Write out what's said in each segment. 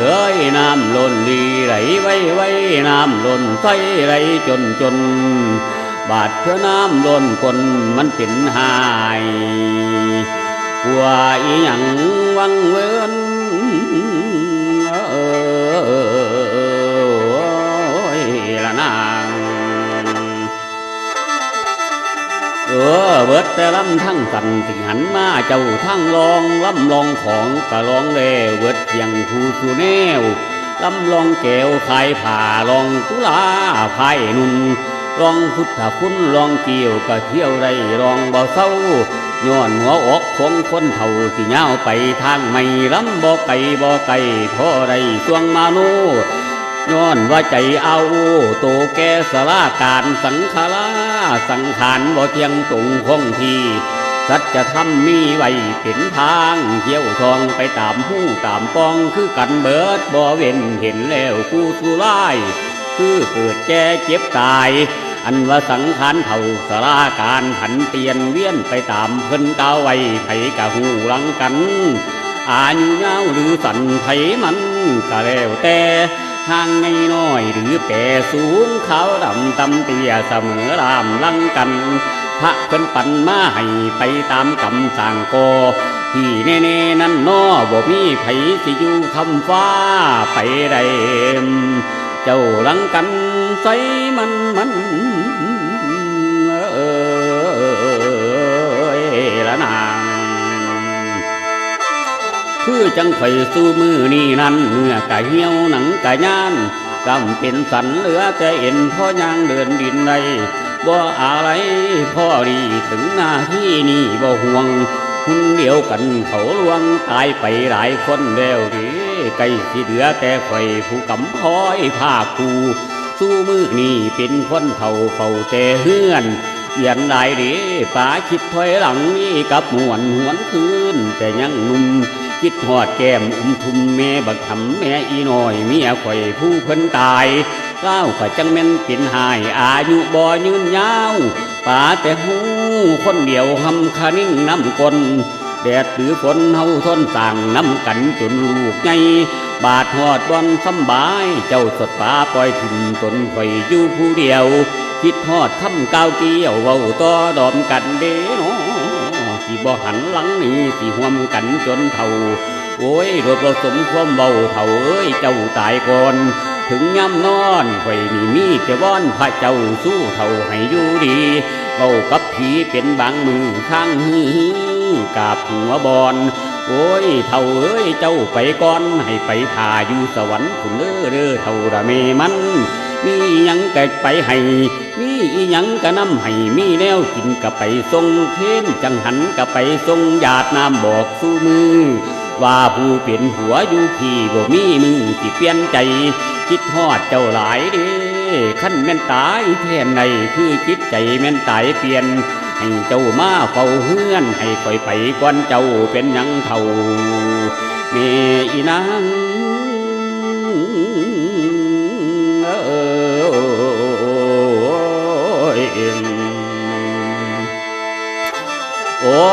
เอ้ยน้ำล้นดีไหลไว้ไว้น้ำล้นไทยไหลจนจน บาดเถ้าน้ำล้นคนมันเป็นหายกลัวอีหยังวังเวิน แต่ลำทั้งสันสิหันมาเจ้าทั้งลองลำลองของกะลองเลเบิดเพียงผู้สุแนวลำลองแก้วขายผ่าลองกุลาภายนุ่นลองพุทธคุณลองเกี่ยวกะเที่ยวไรลองบ่เศร้าย้อนหัวอกของคนเฒ่าที่ยาไปทางไม่ลำบ่ไกลบ่ไกลพอไรสวงมาโน ย้อนว่าใจเอาโตแกสลาการสังขาราสังขารบ่เที่ยงตรงคงที่สัจธรรมมีไว้เป็นทางเที่ยวทองไปตามหูตามปองคือกันเบิดบ่เว้นเห็นแล้วกูสุรายคือเกิดแก่เจ็บตาย อันว่าสังขารเท่าสลาการผันเปลี่ยนเวียนไปตามเพิ่นกาวไว้ไผกะหูหลังกันอายุยาวหรือสันไผมันก็แล้วแต่ ห่างไงน้อยหรือแต่สูงขาวดำตำเตี้ยเสมอรามลังกัน พระเพิ่นปันมาให้ไปตามกรรมสร้างกอที่แน่ๆนั่นนอบ่มีไผสิอยู่คำฟ้าไปได้เจ้าลังกันใส่มันมัน จังไฟสู้มือนี่นั่นเมื่อกะเหี่ยวหนังกะย่านกำเป็นสันเหลือแต่เอ็นพ่อย่างเดินดินในบ่อะไรพ่อดีถึงหน้าที่นี่บ่ห่วงคุณเดียวกันเขาลวงตายไปหลายคนแล้วหรือไก่ที่เหลือแต่ไฟผู้กำพ้อยภาคูสู้มือนี่เป็นคนเท่าเฝ้าแต่เฮือนเยียนได้ดีป่าคิดถอยหลังนี่กับหมวนหวนคืนแต่ยังนุ่ม คิดหอดแก้มอุ้มทุมแม่บักทำแม่อีน้อยเมียข่อยผู้เพิ่นตายเล่าวก็จังแม่นเป็นหายอายุบ่ยืนยาวป่าแต่หูคนเดียวหำคานิ่งน้ำกลแดดหรือฝนเฮาทนสั่งน้ำกันจนลูกไงบาดหอดบอนสำบาย เจ้าสดป่าปล่อยถิ่นตนข่อยอยู่ผู้เดียว คิดฮอดทำก้าวเกี่ยวเว้าต่อดอมกันเด้น สิบ่หันหลังนี่สิห่วมกันจนเท่า โอ้ยรถผสมความเบาเท่าเอ้ยเจ้าตายก่อนถึงย่ำนอนข่อยนี่มีแต่วอนพระเจ้าสู้เท่าให้อยู่ดีเบากับผีเป็นบางมือข้างหือกาบหัวบอนโอ้ยเท่าเอ้ยเจ้าไปก่อนให้ไปทาอยู่สวรรค์คุณเด้อเด้อเท่าระเมมัน มียังก็ไปให้ มีอีหยังก็นำให้ มีแนวกินก็ไปทรงเพนจังหันก็ไปทรงหยาดน้ำบอกสู้มือ ว่าผู้เป็นหัวอยู่พี่บ่มีมือที่เปลี่ยนใจ คิดฮอดเจ้าหลายเด้ขั้นแม่นตายแทนในคือจิตใจแม่นตายเปลี่ยน ให้เจ้ามาเฝ้าเฮือน ให้คอยไปก่อนเจ้าเป็นยังเท่าเมอีนาง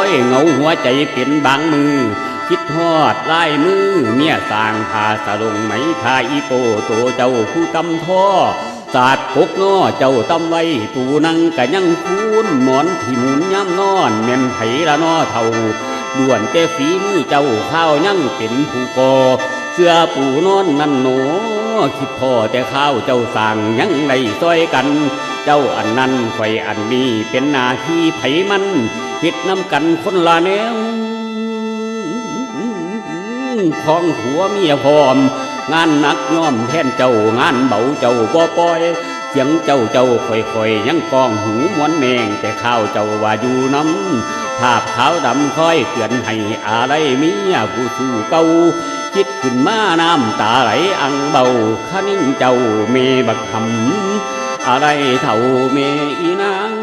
ยเงาหัวใจเป็นบางมือ คิดฮอดลายมือ เมียสางพาสลงไหมพาอีโปโตเจ้าผู้ตำท่อศาสตร์ปกน้อเจ้าตำไว้ตูนังกะยังคูนหมอนที่หมุนย้ำนอนแม่นไผละน้อเท่าด่วนแต่ฝีมือเจ้าข้าวยังเป็นผู้กอเสื้อปูนอนนั่นโหนคิดพ่อแต่ข้าวเจ้าสั่งยังได้ซอยกัน เจ้าอันนั้นไฟอันนี้เป็นนาที่ไผมันคิดน้ำกันคนละแนวของผัวเมียพร้อม งานหนักย่อมแทนเจ้างานเบาเจ้าบ่ปล่อยเสียงเจ้าเจ้าค่อยๆยังกองหูมวนแมงแต่ข้าวเจ้าว่าอยู่น้ำภาพขาวดำค่อยเตือนให้อะไรเมียผู้สู่เก่าคิดขึ้นมาน้ำตาไหลอังเบาขนิ้งเจ้าเมบักคำ อะไรเท่าเมอีนาง